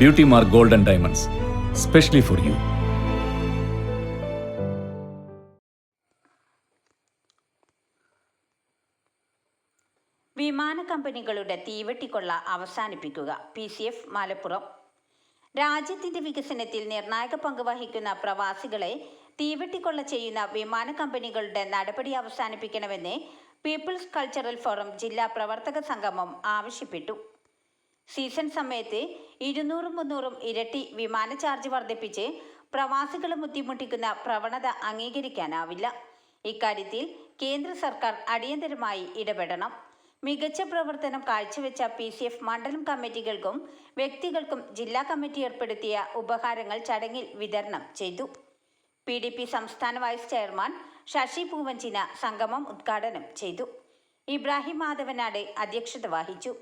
Beauty mark golden diamonds specially for you വിമാന കമ്പനികളുടെ തീവെട്ടിക്കൊള്ള അവസാനിപ്പിക്കുക. P C F Malappuram. രാജ്യത്തിന്റെ വികസനത്തിൽ നിർണായക പങ്ക് വഹിക്കുന്ന പ്രവാസികളെ തീവെട്ടിക്കൊള്ള ചെയ്യുന്ന വിമാന കമ്പനികളുടെ നടപടി അവസാനിപ്പിക്കണമെന്ന് പീപ്പിൾസ് കൾച്ചറൽ ഫോറം ജില്ലാ പ്രവർത്തക സംഗമം ആവശ്യപ്പെട്ടു. സീസൺ സമയത്ത് ഇരുന്നൂറും മുന്നൂറും ഇരട്ടി വിമാന ചാർജ് വർദ്ധിപ്പിച്ച് പ്രവാസികളെ ബുദ്ധിമുട്ടിക്കുന്ന പ്രവണത അംഗീകരിക്കാനാവില്ല. ഇക്കാര്യത്തിൽ കേന്ദ്ര സർക്കാർ അടിയന്തരമായി ഇടപെടണം. മികച്ച പ്രവർത്തനം കാഴ്ചവെച്ച പി സി എഫ് മണ്ഡലം കമ്മിറ്റികൾക്കും വ്യക്തികൾക്കും ജില്ലാ കമ്മിറ്റി ഏർപ്പെടുത്തിയ ഉപഹാരങ്ങൾ ചടങ്ങിൽ വിതരണം ചെയ്തു. പി ഡി പി സംസ്ഥാന വൈസ് ചെയർമാൻ ശശി പൂവഞ്ചിന സംഗമം ഉദ്ഘാടനം ചെയ്തു. ഇബ്രാഹിം മാധവനാട് അധ്യക്ഷത വഹിച്ചു.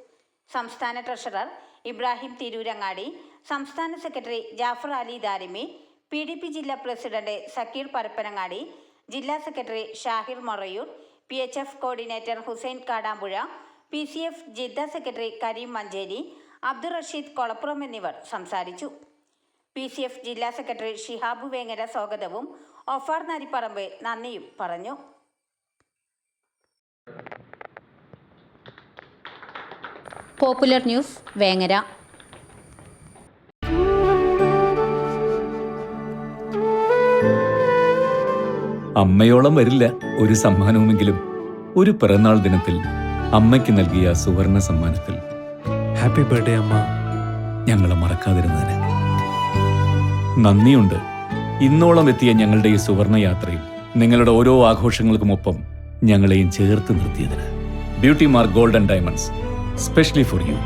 സംസ്ഥാന ട്രഷറർ ഇബ്രാഹിം തിരൂരങ്ങാടി സംസ്ഥാന secretary Jafar Ali Darimi P D P ജില്ലാ പ്രസിഡന്റ് സക്കീർ പരപ്പനങ്ങാടി ജില്ലാ secretary Shahir Morayur P H F coordinator Hussain Kadampuzha P C F Jeddah secretary Karim Manjeri Abdul Rasheed Kolappuram എന്നിവർ സംസാരിച്ചു. പി സി എഫ് ജില്ലാ secretary Shihabu Vengara സ്വാഗതവും ഒഫാർ നരിപ്പറമ്പ് നന്ദിയും പറഞ്ഞു. Popular news Vengara. അമ്മയോളം വരില്ല ഒരു സമ്മാനവുമെങ്കിലും. ഒരു പിറന്നാൾ ദിനത്തിൽ അമ്മയ്ക്ക് നൽകിയ സുവർണ സമ്മാനത്തിൽ. ഹാപ്പി ബർത്ത്ഡേ അമ്മ. ഞങ്ങളെ മറക്കാതിരുന്നതിന്. നന്ദിയുണ്ട്. ഇന്നോളം എത്തിയ ഞങ്ങളുടെ ഈ സുവർണ യാത്രയിൽ നിങ്ങളുടെ ഓരോ ആഘോഷങ്ങൾക്കുമൊപ്പം ഞങ്ങളെയും ചേർത്ത് നിർത്തിയതിന്. Beauty mark golden diamonds specially for you